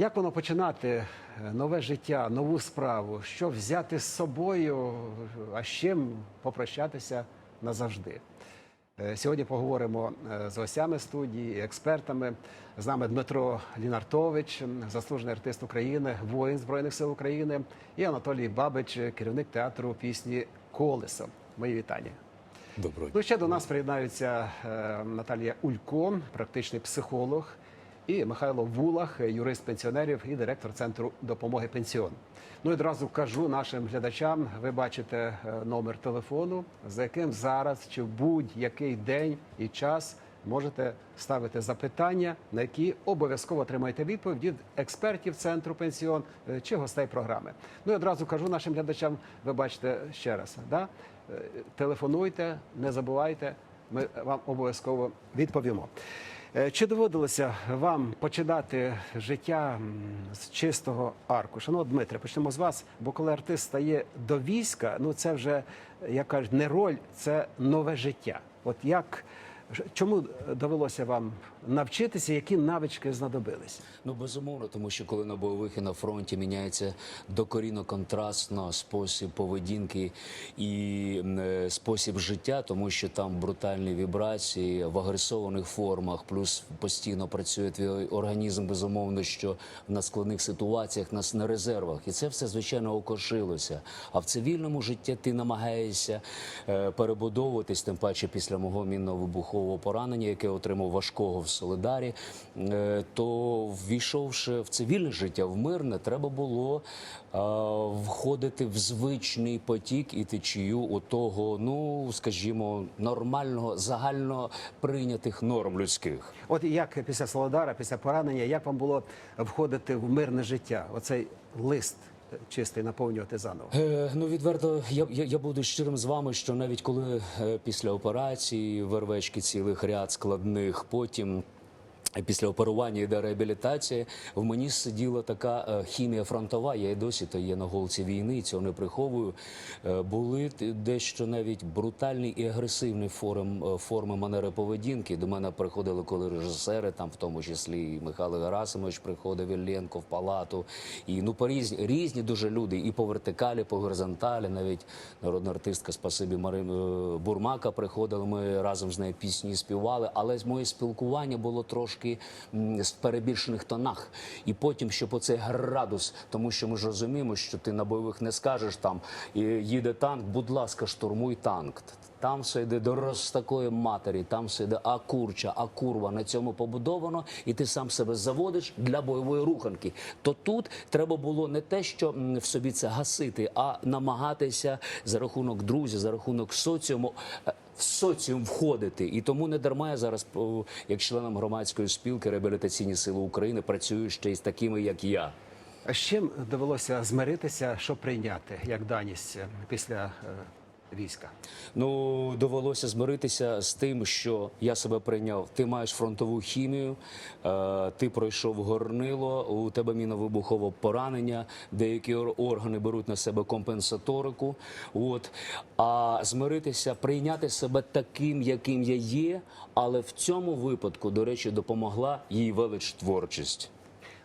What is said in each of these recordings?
Як воно починати е, нове життя, нову справу? Що взяти з собою, а з чим попрощатися назавжди? Е, Сьогодні поговоримо е, з гостями студії, експертами. З нами Дмитро Лінартович, заслужений артист України, воїн Збройних сил України, і Анатолій Бабич, керівник театру пісні Колесо. Мої вітання. Доброго Ну ще до нас приєднаються Наталія Улько, практичний психолог, і Михайло Вулах, юрист пенсіонерів і директор центру допомоги пенсіон. Ну і одразу кажу нашим глядачам: ви бачите е, номер телефону, за яким зараз чи в будь-який день і час можете ставити запитання, на які обов'язково отримаєте відповідь від експертів центру пенсіон е, чи гостей програми. Ну і одразу кажу нашим глядачам, ви бачите ще раз, да? Е, телефонуйте, не забувайте, ми вам обов'язково відповімо. Е, Чи доводилося вам починати життя з чистого аркуша? Ну, Дмитре, почнемо з вас, бо коли артист стає до війська, ну це вже, як кажуть, не роль, це нове життя. От як чому довелося вам навчитися, які навички знадобились? Ну безумовно, тому що коли на бойових і на фронті міняється докорінно контрастно спосіб поведінки і е, спосіб життя, тому що там брутальні вібрації в агресованих формах, плюс постійно працює твій організм, безумовно, що на складних ситуаціях нас на резервах, і це все звичайно окошилося. А в цивільному житті ти намагаєшся е, перебудовуватись, тим паче після мого мінно-вибухового поранення, яке отримав важкого в Солидарі, е, то ввійшовши в цивільне життя, в мирне, треба було е, входити в звичний потік і течію отого, ну скажімо, нормального загально прийнятих норм людських. От як після Солодара, після поранення, як вам було входити в мирне життя? Оцей лист чистий наповнювати заново? Е, ну відверто, я, я, я буду щирим з вами, що навіть коли е, після операції вервечки цілих ряд складних, потім. Після оперування йде реабілітація. В мені сиділа така е, хімія фронтова. Я і досі то є на голці війни, цього не приховую. Е, Були дещо навіть брутальні і агресивні форми, форми манери поведінки. До мене приходили коли режисери, там в тому числі і Михайло Герасимович приходив Іллєнко в палату. І ну по різні різні дуже люди, і по вертикалі, по горизонталі. Навіть народна артистка Спасибі Мари е, Бурмака приходила. Ми разом з нею пісні співали. Але моє спілкування було трошки м, в перебільшених тонах. І потім, щоб оцей градус, тому що ми ж розуміємо, що ти на бойових не скажеш там їде танк, будь ласка, штурмуй танк. Там все йде до роз такої матері, там все йде а курча, на цьому побудовано, і ти сам себе заводиш для бойової руханки. То тут треба було не те, що в собі це гасити, а намагатися за рахунок друзів, за рахунок соціуму. е, В соціум входити, і тому не дарма я зараз, як членом громадської спілки реабілітаційні сили України, працюю ще з такими, як я. А з чим довелося змиритися, що прийняти як даність е, після е, війська? Ну, довелося змиритися з тим, що я себе прийняв. Ти маєш фронтову хімію, е, ти пройшов горнило, у тебе міновибухове поранення, деякі органи беруть на себе компенсаторику. От. А змиритися, прийняти себе таким, яким я є, але в цьому випадку, до речі, допомогла їй велич творчість.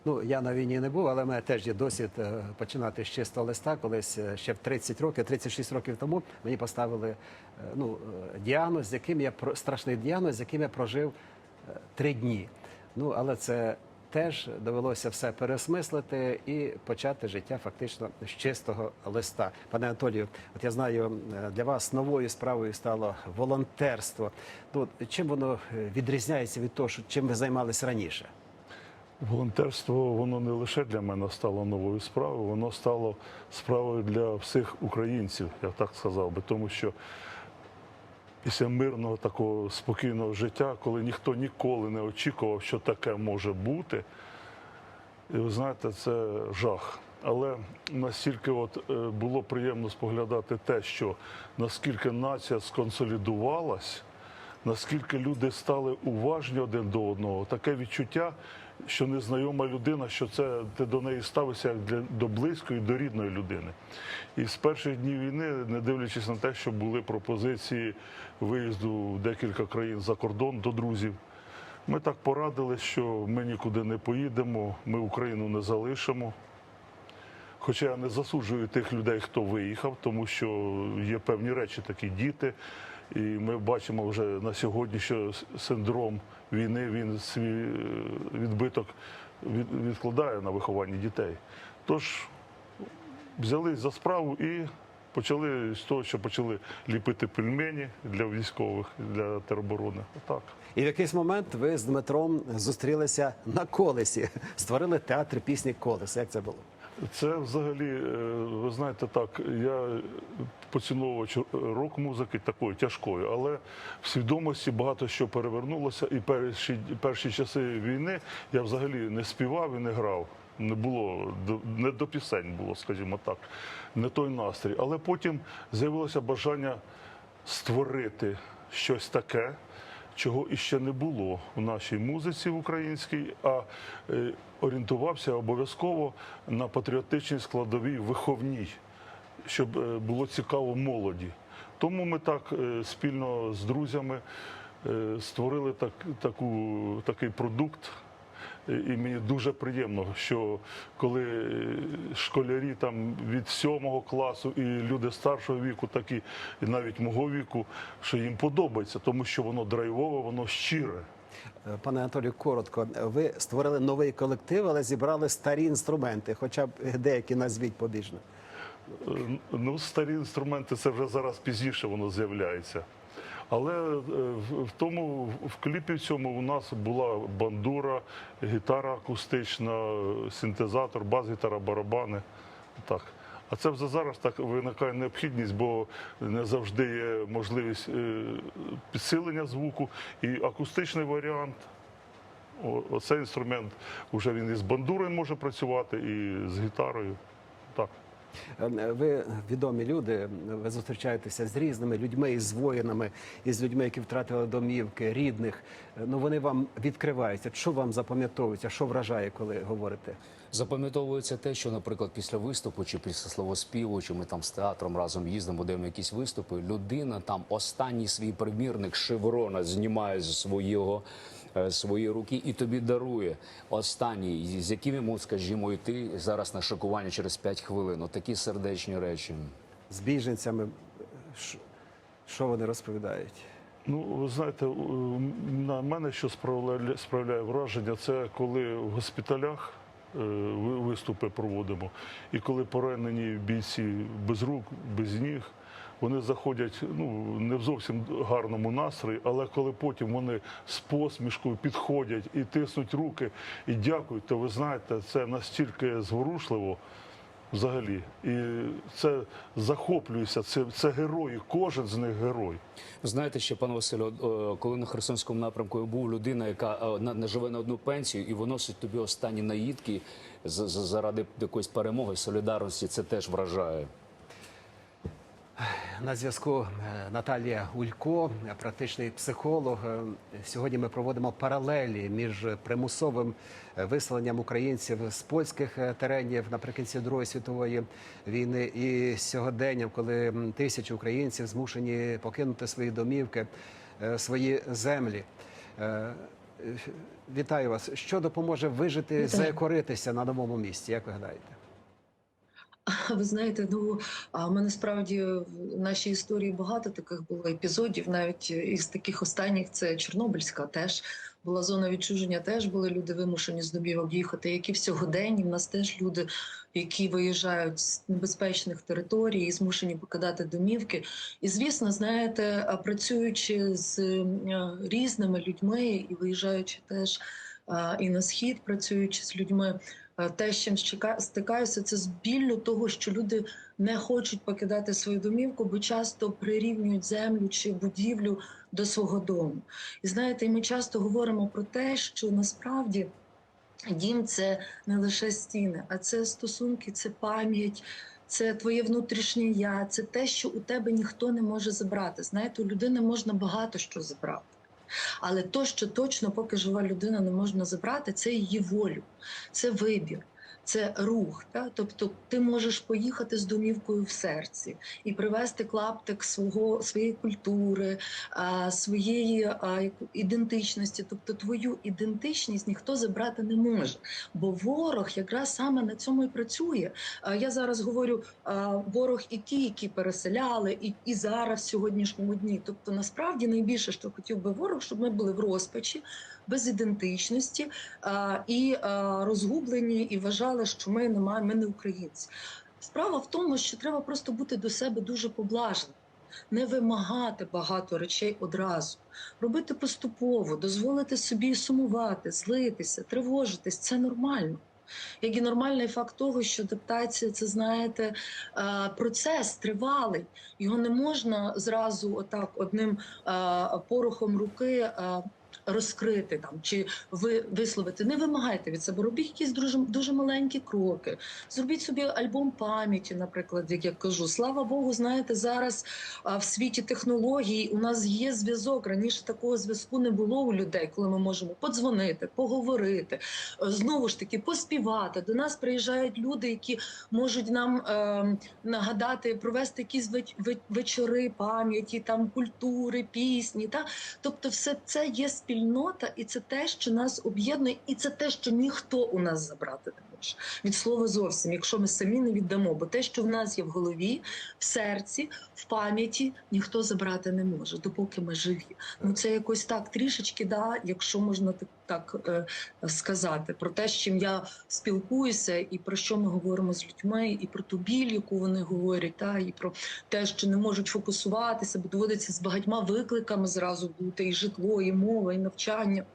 Ну я на війні не був, але в мене теж є досвід е, починати з чистого листа. Колись е, ще в 30 років, 36 років тому мені поставили е, ну, діагноз, з яким я страшний діагноз, з яким я прожив три дні. Ну але це теж довелося все переосмислити і почати життя фактично з чистого листа. Пане Анатолію, от я знаю, для вас новою справою стало волонтерство. Ну чим воно відрізняється від того, чим ви займалися раніше? Волонтерство воно не лише для мене стало новою справою, воно стало справою для всіх українців, я так сказав би, тому що після мирного такого спокійного життя, коли ніхто ніколи не очікував, що таке може бути, і ви знаєте, це жах. Але настільки от е, було приємно споглядати те, що наскільки нація сконсолідувалась, наскільки люди стали уважні один до одного, таке відчуття, що незнайома людина, що це ти до неї ставишся як для, до близької, до рідної людини. І з перших днів війни, не дивлячись на те, що були пропозиції виїзду в декілька країн за кордон до друзів. Ми так порадили, що ми нікуди не поїдемо, ми Україну не залишимо. Хоча я не засуджую тих людей, хто виїхав, тому що є певні речі, такі діти. І ми бачимо вже на сьогодні, що синдром війни він свій е, відбиток від- відкладає на виховання дітей. Тож взялись за справу і почали з того, що почали ліпити пельмені для військових, для тероборони. Отак. І в якийсь момент ви з Дмитром зустрілися на колесі, створили театр пісні Колес. Як це було? Це взагалі, е, ви знаєте, так, я поціновувач рок-музики такої тяжкої, але в свідомості багато що перевернулося. І перші, перші часи війни я взагалі не співав і не грав. Не було не до пісень було, скажімо так, не той настрій. Але потім з'явилося бажання створити щось таке, чого іще не було в нашій музиці в українській, а е, орієнтувався обов'язково на патріотичній складовій виховній, щоб е, було цікаво молоді. Тому ми так е, спільно з друзями створили так, таку, такий продукт. І мені дуже приємно, що коли е, школярі там від сьомого класу і люди старшого віку, так і і навіть мого віку, що їм подобається, тому що воно драйвове, воно щире. Е, Пане Анатолію, коротко, ви створили новий колектив, але зібрали старі інструменти, хоча б деякі назвіть побіжно. Е, Ну, старі інструменти це вже зараз пізніше воно з'являється. Але е, в тому в кліпі в цьому у нас була бандура, гітара акустична, синтезатор, бас-гітара, барабани. Так. А це вже зараз так виникає необхідність, бо не завжди є можливість е, підсилення звуку. І акустичний варіант, оцей інструмент, вже він і з бандурою може працювати, і з гітарою. Так. Е, Ви відомі люди, ви зустрічаєтеся з різними людьми, із воїнами, із людьми, які втратили домівки, рідних. Е, Ну вони вам відкриваються. Що вам запам'ятовується, що вражає, коли говорите? Запам'ятовується те, що, наприклад, після виступу чи після словоспіву, чи ми там з театром разом їздимо, даємо якісь виступи. Людина там останній свій примірник шеврона знімає з свого свої руки і тобі дарує останній, з яким йому, скажімо, йти зараз на шокування через 5 хвилин. От такі сердечні речі. З біженцями, е, що- вони розповідають? Ну, ви знаєте, на мене що справляє, справляє враження, це коли в госпіталях е, ви- виступи проводимо, і коли поранені бійці без рук, без ніг, вони заходять ну, не в зовсім гарному настрої, але коли потім вони з посмішкою підходять і тиснуть руки і дякують, то ви знаєте, це настільки зворушливо. Взагалі, і це захоплюється. Це, це герої, кожен з них герой. Знаєте, ще пане Василю, коли на Херсонському напрямку був людина, яка е, не живе на одну пенсію і виносить тобі останні наїдки заради якоїсь перемоги, солідарності, це теж вражає. На зв'язку е, Наталія Улько, практичний психолог. Е, Сьогодні ми проводимо паралелі між примусовим е, виселенням українців з польських теренів наприкінці Другої світової війни і сьогоденням, коли тисячі українців змушені покинути свої домівки, свої землі. Вітаю вас. Що допоможе вижити, Вітаю. заякоритися на новому місці? Як ви гадаєте? Ви знаєте, ну ми насправді в нашій історії багато таких було епізодів. Навіть із таких останніх це Чорнобильська теж була зона відчуження. Теж були люди вимушені з домівок їхати. Які в сьогоденні в нас теж люди, які виїжджають з небезпечних територій і змушені покидати домівки. І звісно, знаєте, працюючи з різними людьми і виїжджаючи теж і на схід, працюючи з людьми. Те, з чим стикаюся, це з біллю того, що люди не хочуть покидати свою домівку, бо часто прирівнюють землю чи будівлю до свого дому. І знаєте, ми часто говоримо про те, що насправді дім це не лише стіни, а це стосунки, це пам'ять. Це твоє внутрішнє я, це те, що у тебе ніхто не може забрати. Знаєте, у людини можна багато що забрати. Але то, що точно, поки жива людина не можна забрати, це її волю, це вибір, це рух. Та? Тобто ти можеш поїхати з домівкою в серці і привезти клаптик свого, своєї культури, своєї ідентичності. Тобто твою ідентичність ніхто забрати не може. Бо ворог якраз саме на цьому і працює. Я зараз говорю, ворог і ті, які переселяли, і, і зараз в сьогоднішньому дні. Тобто, насправді найбільше, що хотів би ворог, щоб ми були в розпачі, без ідентичності і розгублені, і вважали, що ми не маємо, ми не українці. Справа в тому, що треба просто бути до себе дуже поблажним. Не вимагати багато речей одразу, робити поступово, дозволити собі сумувати, злитися, тривожитись це нормально. Як і нормальний факт того, що адаптація це знаєте е, процес тривалий. Його не можна зразу отак одним е, порохом руки. Розкрити там чи ви висловити, не вимагайте від себе. Робіть якісь дуже, дуже маленькі кроки. Зробіть собі альбом пам'яті, наприклад, як я кажу. Слава Богу, знаєте, зараз в світі технологій у нас є зв'язок. Раніше такого зв'язку не було у людей, коли ми можемо подзвонити, поговорити, е, знову ж таки поспівати. До нас приїжджають люди, які можуть нам е, нагадати, провести якісь веч- веч- вечори пам'яті, там культури, пісні. Та тобто, все це є спільнота, і це те, що нас об'єднує, і це те, що ніхто у нас забрати не може. Від слова зовсім, якщо ми самі не віддамо, бо те, що в нас є в голові, в серці, в пам'яті, ніхто забрати не може, допоки ми живі. Ну це якось так трішечки, да, якщо можна так, так е, сказати, про те, з чим я спілкуюся, і про що ми говоримо з людьми, і про ту біль, яку вони говорять, та і про те, що не можуть фокусуватися, бо доводиться з багатьма викликами зразу бути і житло, і мова, і навчання.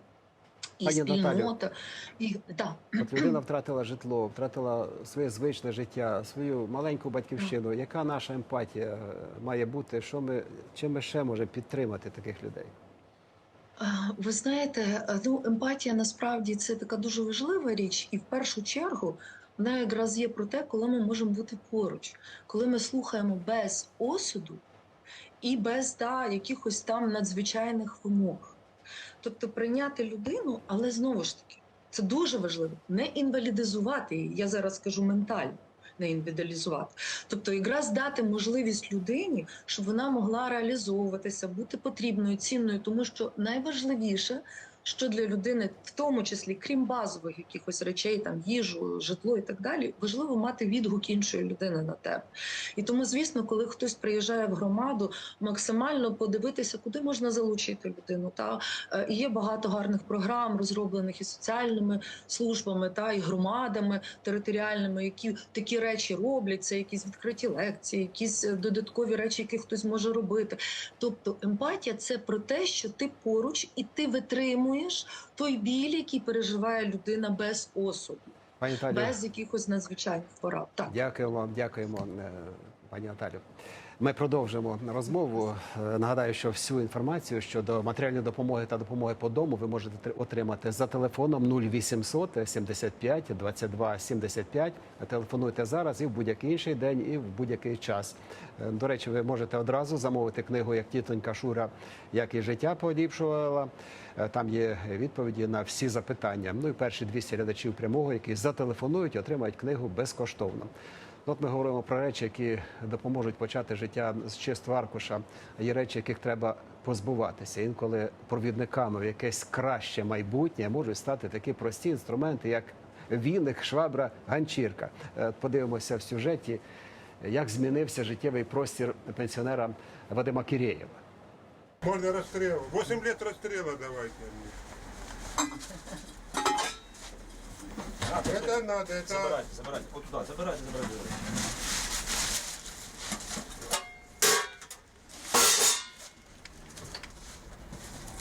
І Пані спільнота, і да. От людина втратила житло, втратила своє звичне життя, свою маленьку батьківщину. Яка наша емпатія має бути? Що ми чим ми ще можемо підтримати таких людей? Ви знаєте, е, ну емпатія насправді це така дуже важлива річ, і в першу чергу вона якраз є про те, коли ми можемо бути поруч, коли ми слухаємо без осуду і без да, якихось там надзвичайних вимог. Тобто прийняти людину, але знову ж таки, це дуже важливо, не інвалідизувати її. Я зараз кажу ментально. Не інвалідизувати. Тобто, якраз дати можливість людині, щоб вона могла реалізовуватися, бути потрібною, цінною, тому що найважливіше, що для людини, в тому числі, крім базових якихось речей, там їжу, житло і так далі, важливо мати відгук іншої людини на тебе. І тому, звісно, коли хтось приїжджає в громаду, максимально подивитися, куди можна залучити людину. Та Е, і є багато гарних програм, розроблених і соціальними службами, та і громадами територіальними, які такі речі роблять. Це якісь відкриті лекції, якісь е, додаткові речі, які хтось може робити. Тобто емпатія це про те, що ти поруч і ти витримуєш той біль, який переживає людина без осуду, Пані Наталі, без якихось надзвичайних порад. Так. дякуємо, дякуємо, е, пані Наталю. Ми продовжимо розмову. Е, Нагадаю, що всю інформацію щодо матеріальної допомоги та допомоги по дому ви можете отримати за телефоном 0800 75 22 75. Телефонуйте зараз і в будь-який інший день, і в будь-який час. Е, До речі, ви можете одразу замовити книгу як тітонька Шура, як і життя поліпшувала. Е, Там є відповіді на всі запитання. Ну і перші 200 глядачів прямого, які зателефонують, отримають книгу безкоштовно. От ми говоримо про речі, які допоможуть почати життя з чистого аркуша. Є речі, яких треба позбуватися. Інколи провідниками в якесь краще майбутнє можуть стати такі прості інструменти, як віник, швабра, ганчірка. Е, Подивимося в сюжеті, як змінився життєвий простір пенсіонера Вадима Кірєєва. Можно расстрел. 8 лет расстрела давайте. Это надо, это... Забирайте, забирайте. Вот туда, забирайте, забирайте. забирайте.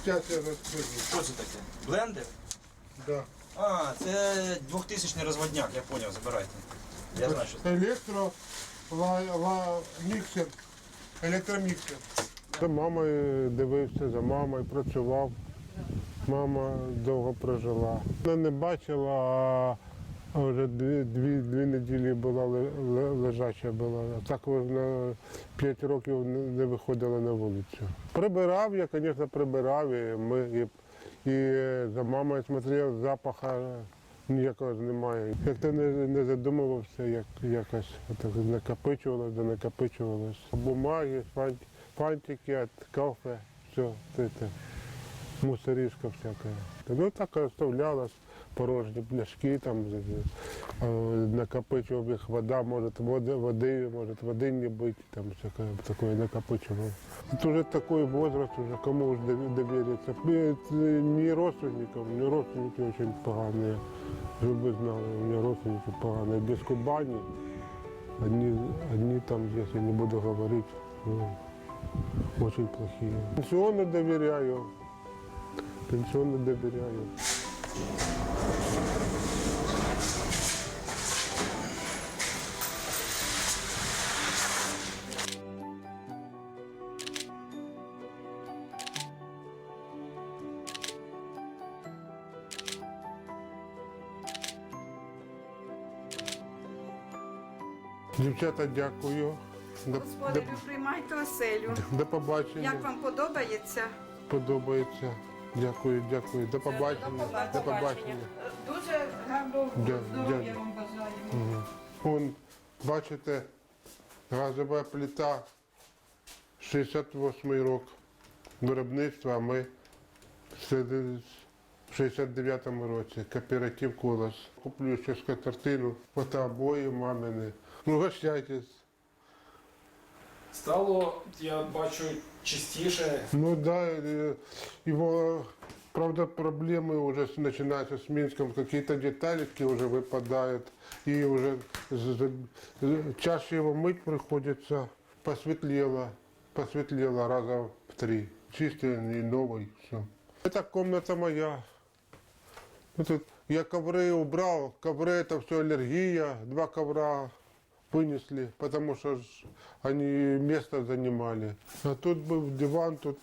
Сейчас я расскажу. Що це таке? Блендер? Да. А, це 2000 розводняк, я поняв, забирайте. Я знаю, що це. Электро... Ла, ла, міксер. Електроміксер. За мамою дивився, за мамою працював. Мама довго прожила. Вона не бачила, а вже дві, дві, дві неділі була ле- ле- лежача була. Так вона 5 років не виходила на вулицю. Прибирав я, звісно, прибирав. І, ми, і, і за мамою смотрел, запаха ніякого немає. Як ти не, не задумувався, як якось так накопичувалося, да накопичувалося. Бумаги, фант, фантики від кафе, все, це, це, мусорішка всяка. Ну так оставлялось порожні пляшки, там е, накопичував їх вода, може води, води, може води не бути, там всяке таке накопичував. Це вже такий возраст, уже кому ж дов- довіритися. Е, це родственникам, не родственники дуже погані. Ви б знали, у мене родственники погані. Без Кубані, одні, одні там, якщо не буду говорити, ну, очень плохие. Пенсионно доверяю. Дівчата, дякую. До, до, приймайте оселю. до побачення. Як вам подобається? Подобається. Дякую, дякую. До побачення. До побачення. Дуже гарного Дя- здоров'я дя- вам бажаємо. Вон, бачите, газова плита 68 рік виробництва, а ми в 69-му році. Кооператив Колос. Куплю ще скатертину, фотообої мамини. Ну, гощайтесь. Стало, я бачу, чистіше. Ну да, его, правда, проблемы уже начинаются с Минском, какие-то деталики уже выпадают, и уже чаще его мыть приходится, посветлело, посветлело раза в три, чистый и новый, все. Это комната моя. Я ковры убрал, ковры это все аллергия, два ковра вынесли, потому что они место занимали. А тут был диван, тут,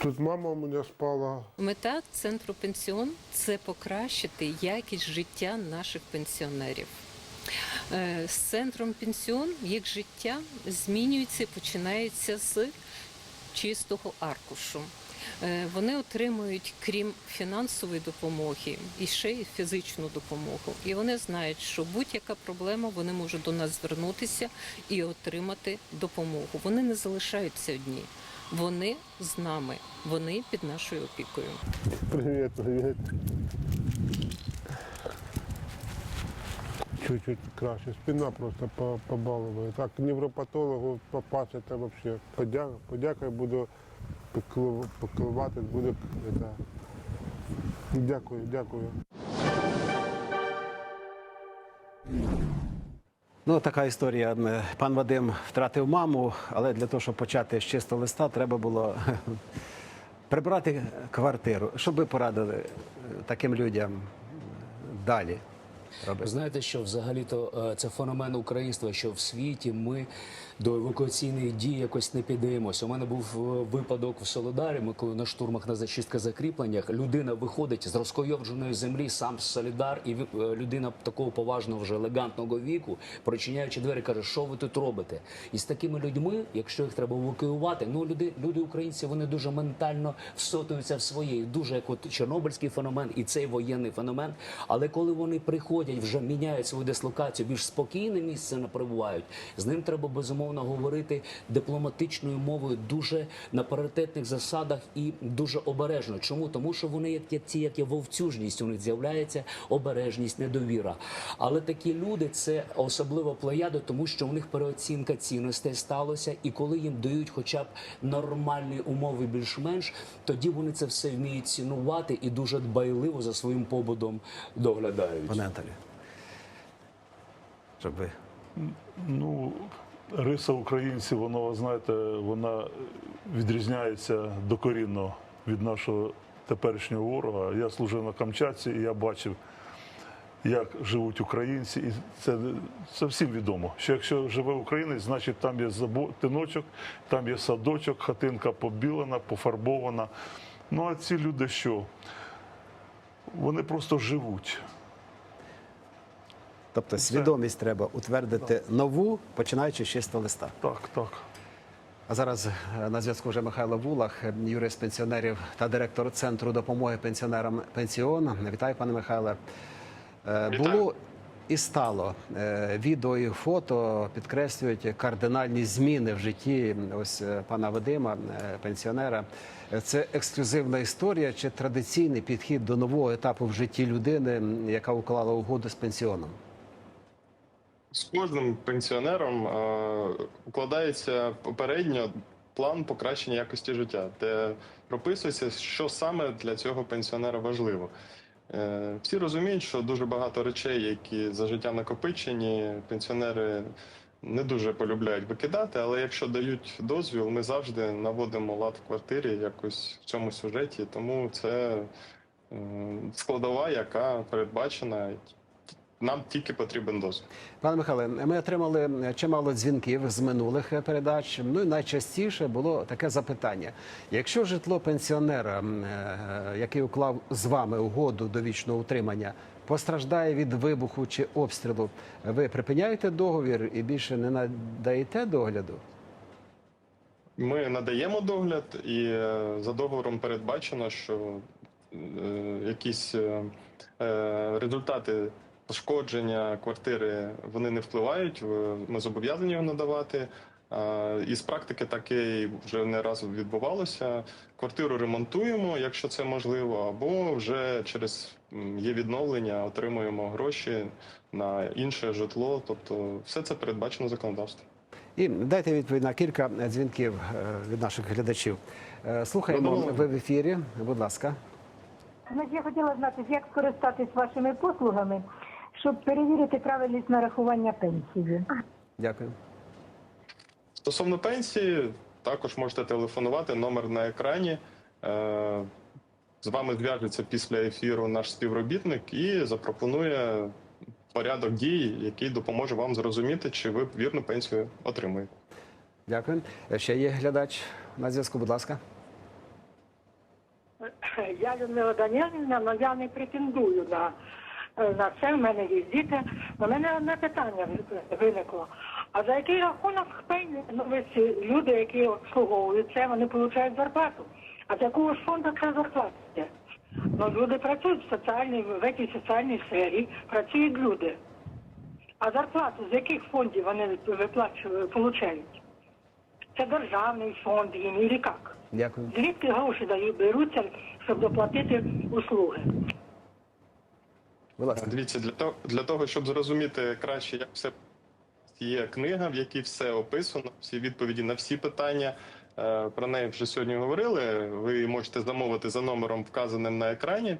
тут мама у меня спала. Мета центру пенсіон це покращити якість життя наших пенсіонерів. Е, З центром пенсіон їх життя змінюється і починається з чистого аркушу. Е, Вони отримують, крім фінансової допомоги, і ще й фізичну допомогу. І вони знають, що будь-яка проблема вони можуть до нас звернутися і отримати допомогу. Вони не залишаються одні. Вони з нами, вони під нашою опікою. Привет, привет. Чуть-чуть краще. Спина просто по- побалывает. Так, невропатологу попасть это вообще. Подя... Подякай буду піклуватись, буду. Дякую, дякую. Ну, така історія. Пан Вадим втратив маму, але для того, щоб почати з чистого листа, треба було прибрати квартиру. Що ви порадили е, таким людям далі робити? знаєте, що взагалі-то е, це феномен українства, що в світі ми до евакуаційних дій якось не піддаємося. У мене був е, випадок в Солидарі, ми коли на штурмах на зачистках закріпленнях людина виходить з розкойовдженої землі, сам Солідар, і е, людина такого поважного вже елегантного віку, прочиняючи двері, каже, що ви тут робите? І з такими людьми, якщо їх треба евакуювати, ну люди, люди українці, вони дуже ментально всотуються в своє, дуже як от чорнобильський феномен і цей воєнний феномен. Але коли вони приходять, вже міняють свою дислокацію, більш спокійне місце не перебувають. З ним треба безумовно говорити дипломатичною мовою, дуже на паритетних засадах і дуже обережно. Чому? Тому що вони як ті, як є вовцюжність, у них з'являється обережність, недовіра. Але такі люди це особливо плеяди, тому що у них переоцінка цінностей сталося, і коли їм дають хоча б нормальні умови, більш-менш, тоді вони це все вміють цінувати і дуже дбайливо за своїм побудом доглядають. Пане Анатолію? Щоб Ну, риса українців, воно, знаєте, вона відрізняється докорінно від нашого теперішнього ворога. Я служив на Камчатці і я бачив, як живуть українці. І це, це всім відомо, що якщо живе українець, значить там є забутиночок, там є садочок, хатинка побілена, пофарбована. Ну а ці люди що? Вони просто живуть. Тобто свідомість треба утвердити нову, починаючи з чистого листа. Так, так. А зараз е, на зв'язку вже Михайло Вулах, е, юрист пенсіонерів та директор центру допомоги пенсіонерам Пенсіон. Вітаю, пане Михайле. Е, Було і стало Е, відео і фото підкреслюють кардинальні зміни в житті ось е, пана Вадима, е, пенсіонера. Е, Це ексклюзивна історія чи традиційний підхід до нового етапу в житті людини, яка уклала угоду з пенсіоном? З кожним пенсіонером е, укладається попередньо план покращення якості життя, де прописується, що саме для цього пенсіонера важливо. Е, всі розуміють, що дуже багато речей, які за життя накопичені, пенсіонери не дуже полюбляють викидати, але якщо дають дозвіл, ми завжди наводимо лад в квартирі якось в цьому сюжеті. Тому це е, складова, яка передбачена. Нам тільки потрібен дозвіл. Пане Михайле, ми отримали чимало дзвінків з минулих передач. Ну і найчастіше було таке запитання: якщо житло пенсіонера, е, який уклав з вами угоду до вічного утримання, постраждає від вибуху чи обстрілу, ви припиняєте договір і більше не надаєте догляду? Ми надаємо догляд, і е, за договором передбачено, що е, якісь результати пошкодження квартири вони не впливають. Ми зобов'язані його надавати. І з практики таке вже не раз відбувалося. Квартиру ремонтуємо, якщо це можливо, або вже через є відновлення, отримуємо гроші на інше житло. Тобто, все це передбачено законодавством. І дайте відповідь на кілька дзвінків е, від наших глядачів. Е, Слухаємо ви в ефірі. Будь ласка. Я хотіла знати, як скористатись вашими послугами, щоб перевірити правильність нарахування пенсії. Дякую. Стосовно пенсії, також можете телефонувати. Номер на екрані. Е, З вами зв'яжеться після ефіру наш співробітник і запропонує порядок дій, який допоможе вам зрозуміти, чи ви вірну пенсію отримуєте. Дякую. Е, Ще є глядач на зв'язку. Будь ласка. Я Людмила Данілівна, але я не претендую на, на це. У мене є діти. У мене одне питання виникло. А за який рахунок пені- ну, ці люди, які обслуговують це, вони отримують зарплату? А з якого ж фонду це зарплата? Ну, люди працюють в соціальній, в цій соціальній сфері, працюють люди. А зарплату з яких фондів вони виплачують, получають? Це державний фонд їм, і як? Дякую. Звідки гроші дають беруться, щоб доплатити услуги? Будь. Дивіться, для того, для того, щоб зрозуміти краще, як все є книга, в якій все описано, всі відповіді на всі питання. Е, Про неї вже сьогодні говорили. Ви можете замовити за номером, вказаним на екрані.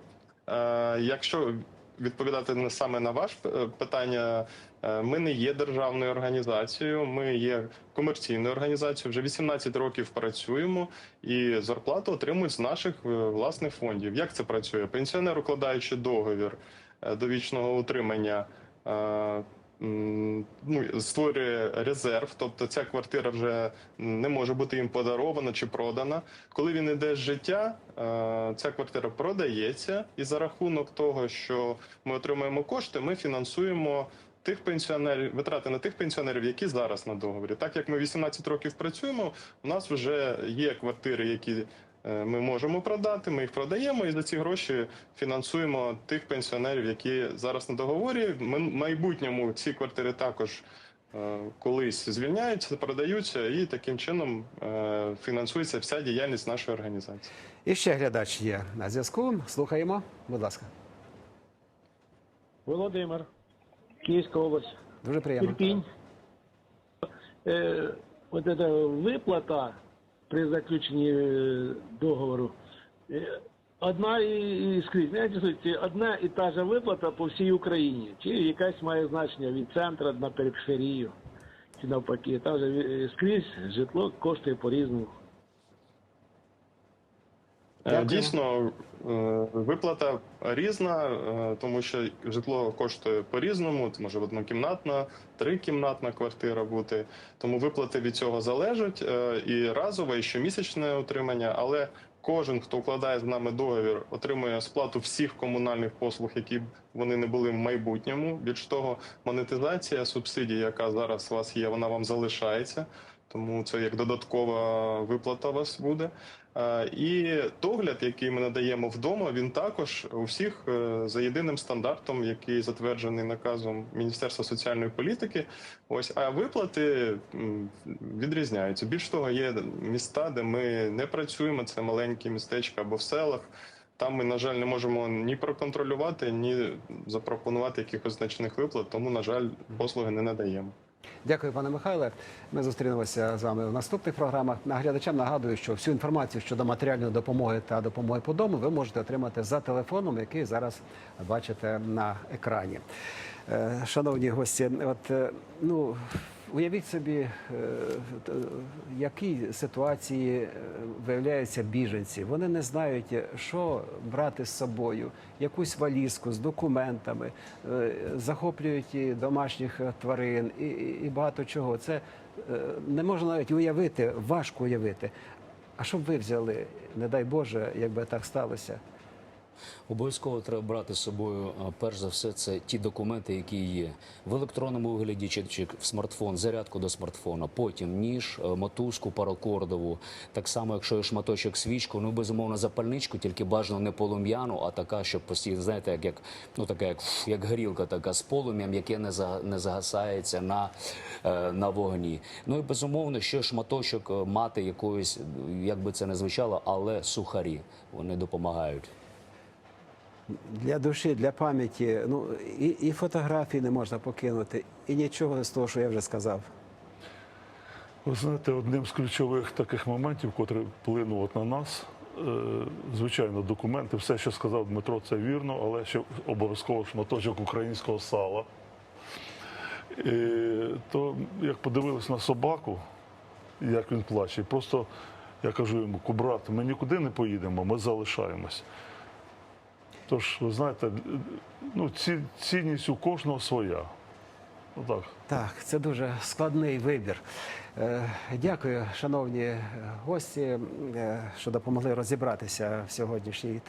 Е, Якщо відповідати саме на ваше питання, е, ми не є державною організацією, ми є комерційною організацією. Вже 18 років працюємо і зарплату отримують з наших власних фондів. Як це працює? Пенсіонер, укладаючи договір довічного утримання. е, Ну, створює резерв, тобто ця квартира вже не може бути їм подарована чи продана. Коли він іде з життя, е, ця квартира продається, і за рахунок того, що ми отримуємо кошти, ми фінансуємо тих пенсіонерів, витрати на тих пенсіонерів, які зараз на договорі. Так як ми 18 років працюємо, у нас вже є квартири, які е, ми можемо продати. Ми їх продаємо, і за ці гроші фінансуємо тих пенсіонерів, які зараз на договорі. В майбутньому ці квартири також. е, Колись звільняються, продаються, і таким чином е, фінансується вся діяльність нашої організації. І ще глядач є на зв'язку. Слухаємо. Будь ласка. Володимир, Київська область, Дуже приємно. Ірпінь. Е, эта виплата при заключенні е, договору. е, Одна і, скрізь. Одна і та ж виплата по всій Україні. Чи якась має значення від центру на периферію, чи навпаки. та же е, скрізь житло коштує по-різному. Е, Дякую. Дійсно, е, виплата різна, е, тому що житло коштує по-різному. Це може однокімнатна, трикімнатна квартира бути. Тому виплати від цього залежать е, і разове, і щомісячне утримання. Але кожен, хто укладає з нами договір, отримує сплату всіх комунальних послуг, які б вони не були в майбутньому. Більш того, монетизація субсидій, яка зараз у вас є, вона вам залишається. Тому це як додаткова виплата у вас буде. Е, І догляд, який ми надаємо вдома, він також у всіх е, за єдиним стандартом, який затверджений наказом Міністерства соціальної політики. Ось а виплати відрізняються. Більш того, є міста, де ми не працюємо. Це маленькі містечка або в селах. Там ми, на жаль, не можемо ні проконтролювати, ні запропонувати якихось значних виплат, тому, на жаль, послуги не надаємо. Дякую, пане Михайле. Ми зустрінемося з вами в наступних програмах. Наглядачам нагадую, що всю інформацію щодо матеріальної допомоги та допомоги по дому ви можете отримати за телефоном, який зараз бачите на екрані. Е, Шановні гості, от е, ну уявіть собі, е, в якій ситуації е, виявляються біженці. Вони не знають, що брати з собою, якусь валізку з документами, е, захоплюють домашніх е, тварин і, багато чого. Це е, не можна навіть уявити, важко уявити. А що б ви взяли, не дай Боже, якби так сталося? Обов'язково треба брати з собою, перш за все, це ті документи, які є в електронному вигляді, чи, чи в смартфон, зарядку до смартфона, потім ніж, е, мотузку паракордову. Так само, якщо є шматочок свічку, ну безумовно запальничку, тільки бажано не полум'яну, а така, щоб постійно, знаєте, як, як ну така, як, як горілка, така з полум'ям, яке не за не загасається на, е, на вогні. Ну і безумовно, ще шматочок е, мати якоїсь, як би це не звучало, але сухарі вони допомагають. Для душі, для пам'яті, ну і, і фотографії не можна покинути, і нічого з того, що я вже сказав. Ви знаєте, одним з ключових таких моментів, котрий вплинув на нас, е, звичайно, документи, все, що сказав Дмитро, це вірно, але ще обов'язково шматочок українського сала. І, то як подивились на собаку, як він плаче, просто я кажу йому, кубрат, ми нікуди не поїдемо, ми залишаємось. Тож, ви знаєте, ну, ці, цінність у кожного своя. Отак. Так, це дуже складний вибір. Е, Дякую, шановні гості, е, що допомогли розібратися в сьогоднішній темі.